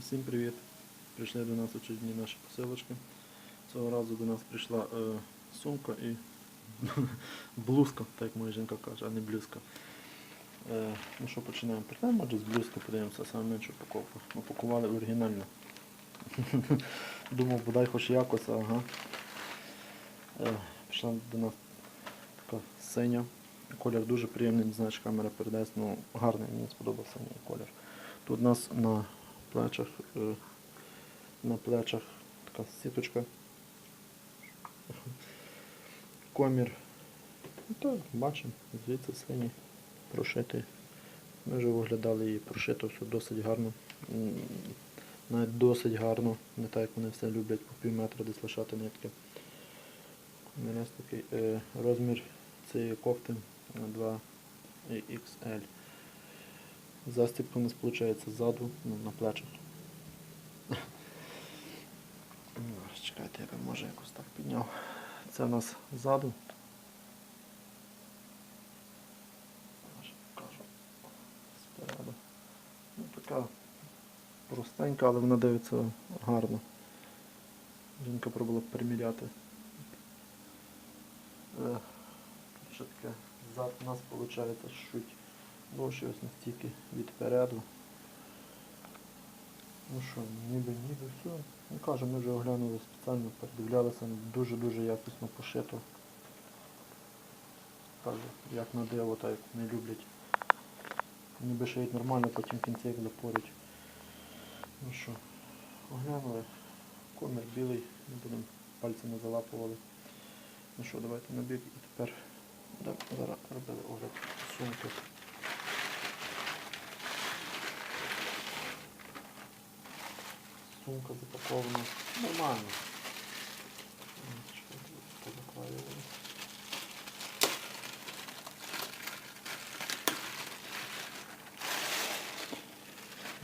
Всім привіт! Прийшли до нас очередні наші посилочки. Цього разу до нас прийшла е, сумка і блузка, так як моя жінка каже, а не блюзка. Е, ну що починаємо? Почнемо адже з блюзки, подивимося, саме меншу упаковку. Упакували оригінально. Думав, бодай хоч якось, ага. Е, прийшла до нас така синя. Колір дуже приємний, не знаю, чи камера передасть, ну гарний, мені сподобався синій колір. Тут у нас на плечах, е, на плечах така сіточка. Комір. Ну, бачимо, звідси синій прошитий. Ми вже оглядали її, прошито все досить гарно. Навіть досить гарно, не так як вони все люблять по пів метра десь лишати нитки. Комірець такий е, розмір цієї кофти на 2 XL. Застібка у нас виходить ззаду, ну, на плечах. Чекайте, я би може якось так підняв. Це у нас ззаду. Ну, така простенька, але вона дивиться гарно. Жінка пробувала приміряти. Е, Що таке? Зад у нас виходить чуть довше ось настільки відпереду. Ну що, ніби, ніби все. Ну кажу, ми вже оглянули спеціально, передивлялися, дуже-дуже якісно пошито. Кажу, як на диво, так як не люблять. Ніби шиють нормально, потім як запорють. Ну що, оглянули. Комір білий, не будемо пальцями залапували. Ну що, давайте на бік і тепер да, зараз робили огляд сумки. Сумка запакована нормально.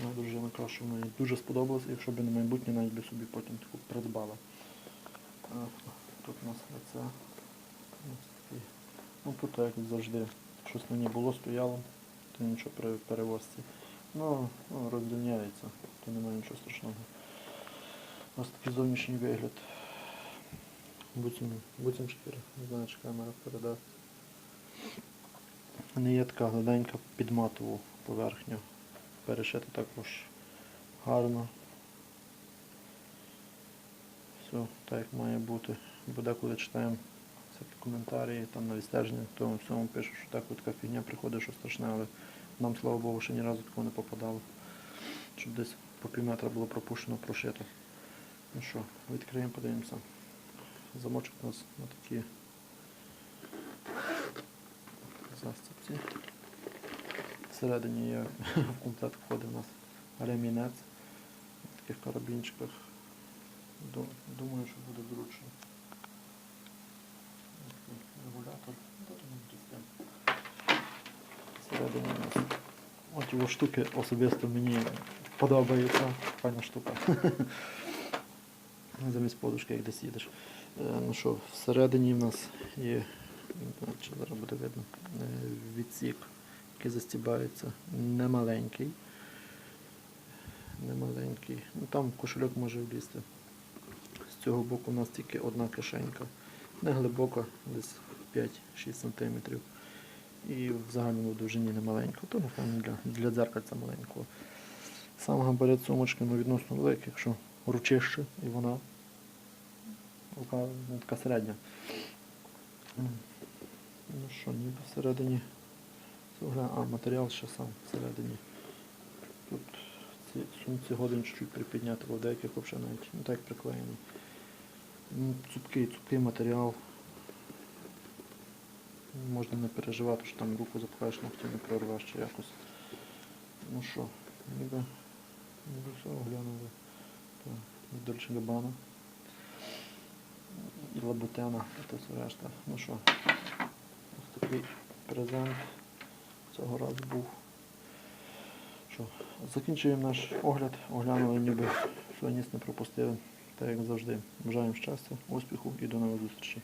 Моя дружина каже, що мені дуже сподобалось, якщо б на майбутнє навіть би собі потім таку придбала. Тут у нас лице. Ну тут як завжди, щось ній було, стояло, то нічого при перевозці. Ну, ну то немає нічого страшного. Ось такий зовнішній вигляд. Буцім, буцім 4, не знаю, чи камера передасть. Не є така гладенька під матову поверхню. Перешити також гарно. Все так як має бути. Бо деколи читаємо всякі коментарі, там на відстеження, то всьому пишуть, що так така фігня приходить, що страшне, але нам, слава Богу, ще ні разу такого не попадало. Щоб десь по пів метра було пропущено, прошито. Ну що, відкриємо, подивимося. Замочок у нас на такі застіпці. Всередині є в комплект входить у нас ремінець в таких карабінчиках. Думаю, що буде зручно. Регулятор. Всередині у нас. От його штуки особисто мені подобаються. Файна штука. Замість подушки, як десь їдеш. Е, Ну що, всередині в нас є, зараз буде видно, е, відсік, який застібається, немаленький. Немаленький. Ну, там кошельок може влізти. З цього боку у нас тільки одна кишенька. Не глибока, десь 5-6 см. І в загальному довжині немаленька. То, напевно, для, для дзеркальця маленького. Сам габарит сумочки ну, відносно великий, якщо ручище і вона рука ну, така середня. Ну що, ніби всередині. А, матеріал ще сам всередині. Тут ці сумці годин чуть-чуть припідняти, бо деяких взагалі навіть ну так приклеєно. Ну, Цупкий, цупкий матеріал. Можна не переживати, що там руку запхаєш, ногті не прорвеш чи якось. Ну що, ніби, ніби все оглянули. Дольче Габана. Лабутена, і то все решта. Ну що, ось такий презент цього разу був. Що, закінчуємо наш огляд, оглянули, ніби що ніс не пропустили. Так як завжди. Бажаємо щастя, успіху і до нових зустрічей.